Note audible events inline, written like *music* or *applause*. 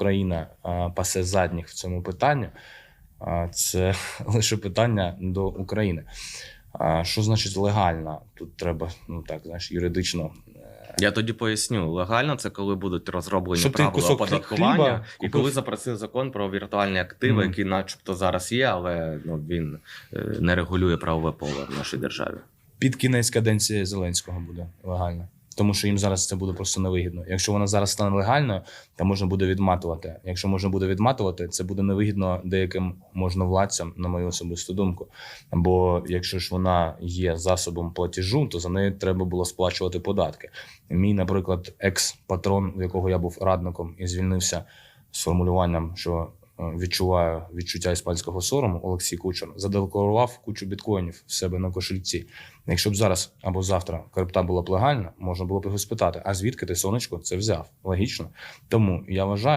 Україна пасе задніх в цьому питанні, це *laughs* лише питання до України. Що значить легально? Тут треба, ну так, знаєш, юридично. е, Я тоді поясню. Легально це коли будуть розроблені Щоб правила кусок оподаткування, хліба і коли запрацює закон про віртуальні активи, Мгм. який, начебто, зараз є, але ну він е, не регулює правове поле в нашій державі. під кінець каденції Зеленського буде легально. Тому що їм зараз це буде просто невигідно. Якщо вона зараз стане легальною, то можна буде відматувати. Якщо можна буде відматувати, це буде невигідно деяким можновладцям, на мою особисту думку. Бо якщо ж вона є засобом платежу, то за нею треба було сплачувати податки. Мій, наприклад, екс-патрон, в якого я був радником і звільнився з формулюванням, що відчуваю відчуття іспанського сорому, Олексій Кучер задекларував кучу біткоїнів в себе на кошельці. Якщо б зараз або завтра крипта була б легальна, можна було б його спитати: а звідки ти сонечко це взяв? Логічно. Тому я вважаю.